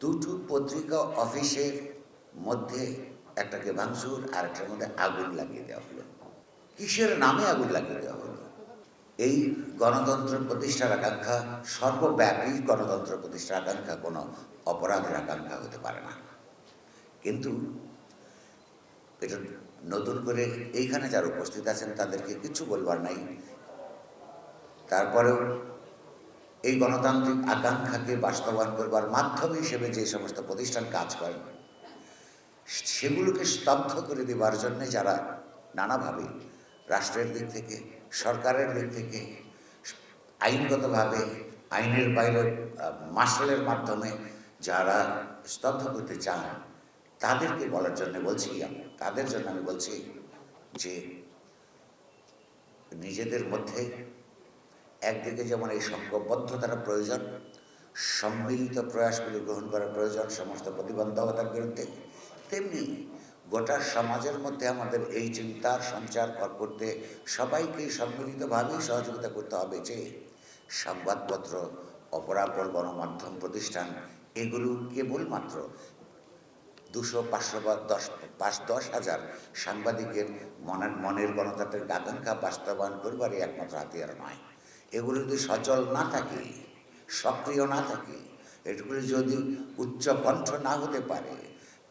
দুটো পত্রিকা অফিসের মধ্যে একটাকে ভাঙচুর আর একটার মধ্যে আগুন লাগিয়ে দেওয়া হলো। কিসের নামে আগুন লাগিয়ে দেওয়া হলো? এই গণতন্ত্র প্রতিষ্ঠার আকাঙ্ক্ষা, সর্বব্যাপী গণতন্ত্র প্রতিষ্ঠার আকাঙ্ক্ষা, কোনো অপরাধের আকাঙ্ক্ষা হতে পারে না। কিন্তু এটা নতুন করে এইখানে যারা উপস্থিত আছেন, তাদেরকে কিছু বলবার নাই। তারপরেও এই গণতান্ত্রিক আকাঙ্ক্ষাকে বাস্তবায়ন করবার মাধ্যম হিসেবে যে সমস্ত প্রতিষ্ঠান কাজ করেন সেগুলোকে স্তব্ধ করে দেবার জন্য যারা নানাভাবে রাষ্ট্রের দিক থেকে, সরকারের দিক থেকে, আইনগতভাবে, আইনের বাইরে, মার্শালের মাধ্যমে যারা স্তব্ধ করতে চান, তাদেরকে বলার জন্য বলছি আমি, তাদের জন্য আমি বলছি যে নিজেদের মধ্যে একদিকে যেমন এই সংঘবদ্ধতার প্রয়োজন, সম্মিলিত প্রয়াসগুলি গ্রহণ করার প্রয়োজন, সমস্ত প্রতিবন্ধকতার বিরুদ্ধে, তেমনি গোটা সমাজের মধ্যে আমাদের এই চিন্তার সঞ্চার কর- করতে সবাইকে সম্মিলিতভাবেই সহযোগিতা করতে হবে যে সংবাদপত্র, অপরাপর গণমাধ্যম প্রতিষ্ঠান, এগুলো কেবলমাত্র দুশো পাঁচশো বা দশ, পাঁচ দশ হাজার সাংবাদিকের মনের মনের গণতন্ত্রের আকাঙ্ক্ষা বাস্তবায়ন করবারই একমাত্র হাতিয়ার নয়। এগুলো যদি সচল না থাকে, সক্রিয় না থাকে, এগুলি যদি উচ্চ কণ্ঠ না হতে পারে,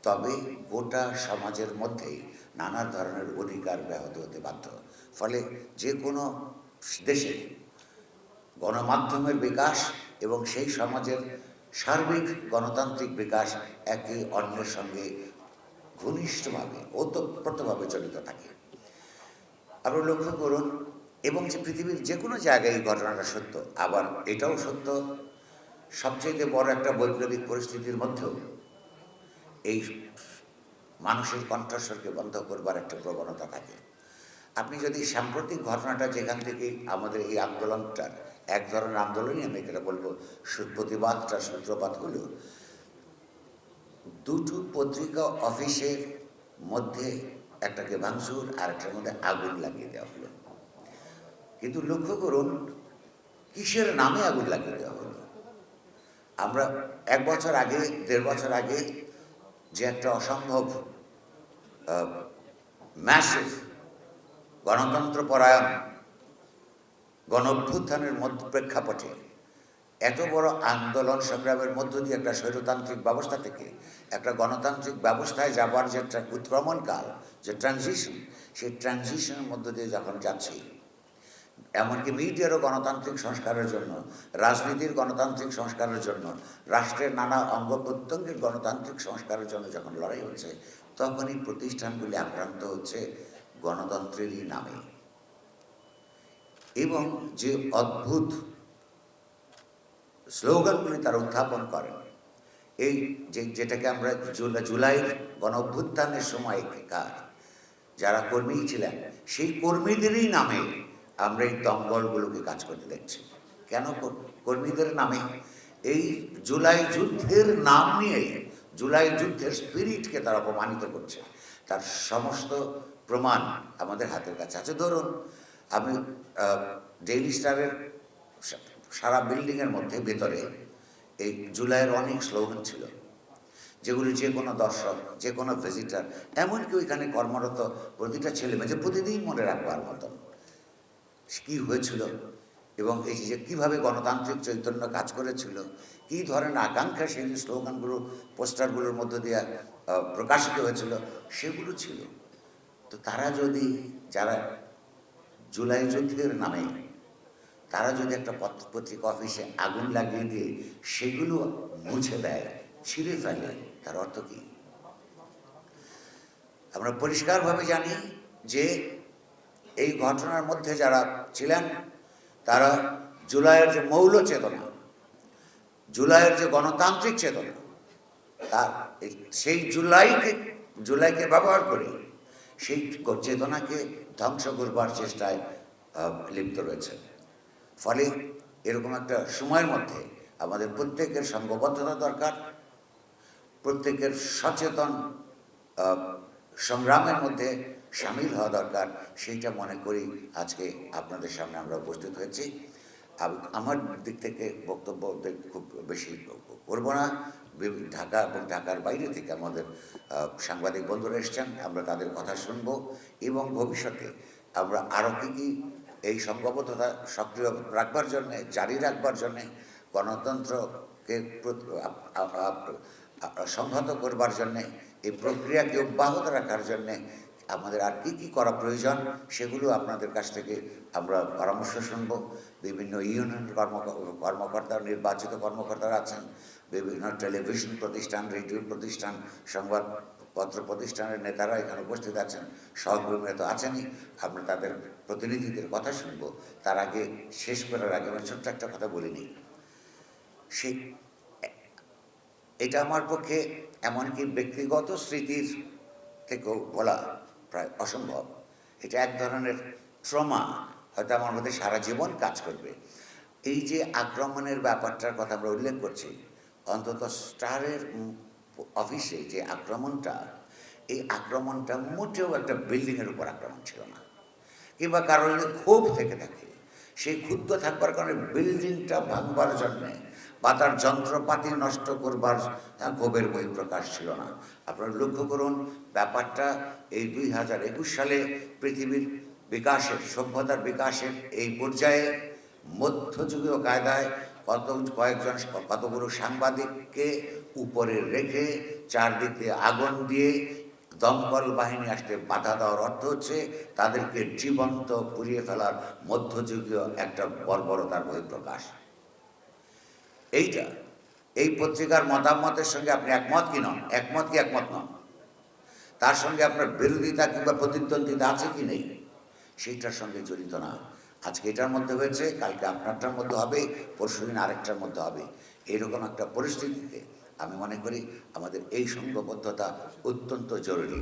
তবে গোটা সমাজের মধ্যেই নানা ধরনের অধিকার ব্যাহত হতে বাধ্য। ফলে যে কোনো দেশে গণমাধ্যমের বিকাশ এবং সেই সমাজের সার্বিক গণতান্ত্রিক বিকাশ একে অন্যের সঙ্গে ঘনিষ্ঠভাবে, ওতপ্রোতভাবে জড়িত থাকে। আপনারা লক্ষ্য করুন এবং যে পৃথিবীর যে কোনো জায়গায় এই ঘটনাটা সত্য, আবার এটাও সত্য সবচেয়ে বড় একটা বৈপ্লবিক পরিস্থিতির মধ্যেও এই মানুষের কণ্ঠস্বরকে বন্ধ করবার একটা প্রবণতা থাকে। আপনি যদি সাম্প্রতিক ঘটনাটা যেখান থেকে আমাদের এই আন্দোলনটার এক ধরনের আন্দোলনই আমি এটা বলব প্রতিবাদটা সূত্রপাত হলো দুটো পত্রিকা অফিসের মধ্যে একটাকে ভাঙচুর আর একটার মধ্যে আগুন লাগিয়ে দেওয়া কিন্তু লক্ষ্য করুন, কিসের নামে আগুন লাগিয়ে দেওয়া হলো? আমরা এক বছর আগে, দেড় বছর আগে যে একটা অসম্ভব ম্যাসিভ গণতন্ত্র পরায়ণ গণ অভ্যুত্থানের মধ্য, প্রেক্ষাপটে এত বড় আন্দোলন সংগ্রামের মধ্য দিয়ে একটা স্বৈরতান্ত্রিক ব্যবস্থা থেকে একটা গণতান্ত্রিক ব্যবস্থায় যাবার যে উৎক্রমণকাল যে ট্রানজিশন সেই ট্রানজিশনের মধ্য দিয়ে যখন যাচ্ছি এমনকি মিডিয়ারও গণতান্ত্রিক সংস্কারের জন্য, রাজনীতির গণতান্ত্রিক সংস্কারের জন্য, রাষ্ট্রের নানা অঙ্গ প্রত্যঙ্গের গণতান্ত্রিক সংস্কারের জন্য যখন লড়াই হচ্ছে, তখনই প্রতিষ্ঠানগুলি আক্রান্ত হচ্ছে গণতন্ত্রেরই নামে। এবং যে অদ্ভুত স্লোগানগুলি তারা উত্থাপন করেন, এই যে যেটাকে আমরা জুলা- জুলাইয়ের গণ অভ্যুত্থানের সময় যারা কর্মী ছিলেন, সেই কর্মীদেরই নামে আমরা এই দঙ্গলগুলোকে কাজ করতে দেখছি। কেন? কর্মীদের নামে। এই জুলাই যুদ্ধের নাম নিয়ে জুলাই যুদ্ধের স্পিরিটকে তারা অপমানিত করছে। তার সমস্ত প্রমাণ আমাদের হাতের কাছে আছে। ধরুন, আমি ডেইলি স্টারের সারা বিল্ডিংয়ের মধ্যে, ভেতরে এই জুলাইয়ের অনেক স্লোগান ছিল। যেগুলি যে কোনো দর্শক, যে কোনো ভিজিটার এমনকি ওইখানে কর্মরত প্রতিটা ছেলে মেয়ে যে প্রতিদিন মনে রাখবার মতন। কি হয়েছিল? এবং এই যে কীভাবে গণতান্ত্রিক চৈতন্য কাজ করেছিল? কী ধরনের আকাঙ্ক্ষা সেই স্লোগানগুলো, পোস্টারগুলোর মধ্য দিয়ে প্রকাশিত হয়েছিল? সেগুলো ছিল। তো তারা যদি, যারা জুলাই যুদ্ধের নামে, তারা যদি একটা পত্র পত্রিকা অফিসে আগুন লাগিয়ে দিয়ে সেগুলো মুছে দেয়, ছিঁড়ে ফেলে, তার অর্থ কী? আমরা পরিষ্কারভাবে জানি যে এই ঘটনার মধ্যে যারা ছিলেন, তারা জুলাইয়ের যে মৌল চেতনা, জুলাইয়ের যে গণতান্ত্রিক চেতনা তার সেই জুলাইকে জুলাইকে ব্যবহার করে সেই চেতনাকে ধ্বংস করবার চেষ্টায় লিপ্ত রয়েছে। ফলে এরকম একটা সময়ের মধ্যে আমাদের প্রত্যেকের সঙ্গবদ্ধতা দরকার, প্রত্যেকের সচেতন সংগ্রামের মধ্যে সামিল হওয়া দরকার, সেইটা মনে করি আজকে আপনাদের সামনে আমরা উপস্থিত হয়েছি। আমার দিক থেকে বক্তব্য খুব বেশি করব না। ঢাকা এবং ঢাকার বাইরে থেকে আমাদের সাংবাদিক বন্ধুরা এসছেন, আমরা তাদের কথা শুনব এবং ভবিষ্যতে আমরা আরও কী কী এই সংঘবদ্ধতা সক্রিয় রাখবার জন্যে, জারি রাখবার জন্যে, গণতন্ত্রকে সংহত করবার জন্যে, এই প্রক্রিয়াকে অব্যাহত রাখার জন্যে আমাদের আর কি কি করা প্রয়োজন, সেগুলো আপনাদের কাছ থেকে আমরা পরামর্শ শুনব। বিভিন্ন ইউনিয়ন কর্ম, কর্মকর্তা, নির্বাচিত কর্মকর্তারা আছেন, বিভিন্ন টেলিভিশন প্রতিষ্ঠান রেডিও প্রতিষ্ঠান সংবাদপত্র প্রতিষ্ঠানের নেতারা এখানে উপস্থিত আছেন, সহকর্মীরা তো আছেনই। আমরা তাদের প্রতিনিধিদের কথা শুনব। তার আগে শেষ করার আগে আমি ছোট্ট একটা কথা বলিনি সেই এটা আমার পক্ষে এমনকি ব্যক্তিগত স্মৃতির থেকেও বলা প্রায় অসম্ভব। এটা এক ধরনের ট্রমা, হয়তো আমার মধ্যে সারা জীবন কাজ করবে। এই যে আক্রমণের ব্যাপারটার কথা আমরা উল্লেখ করছি, অন্তত স্টারের অফিসে যে আক্রমণটা, এই আক্রমণটা মোটেও একটা বিল্ডিংয়ের উপর আক্রমণ ছিল না। কিংবা যদি ক্ষোভ থেকে থাকে, সেই ক্ষুদ্র থাকবার কারণে বিল্ডিংটা ভাঙবার জন্যে বা তার যন্ত্রপাতি নষ্ট করবার আহ, বই প্রকাশ ছিল না। আপনারা লক্ষ্য করুন ব্যাপারটা এই দুই হাজার একুশ সালে পৃথিবীর বিকাশের সভ্যতার বিকাশের এই পর্যায়ে মধ্যযুগীয় কায়দায় কত কয়েকজন কতগুলো সাংবাদিককে উপরে রেখে চারদিকে আগুন দিয়ে দমকল বাহিনী আসতে বাধা দেওয়ার অর্থ হচ্ছে তাদেরকে জীবন্ত পুড়িয়ে ফেলার মধ্যযুগীয় একটা বর্বরতার বহিঃপ্রকাশ। এইটা। এই পত্রিকার মতামতের সঙ্গে আপনি একমত কি নন? একমত কি একমত নন? তার সঙ্গে আপনার বিরোধিতা কিংবা প্রতিদ্বন্দ্বিতা আছে কি নেই? সেইটার সঙ্গে জড়িত না। আজকে এটার মধ্যে হয়েছে, কালকে আপনারটার মধ্যে হবে পরশুদিন আরেকটার মধ্যে হবে। এইরকম একটা পরিস্থিতিতে আমি মনে করি আমাদের এই সংঘবদ্ধতা অত্যন্ত জরুরি।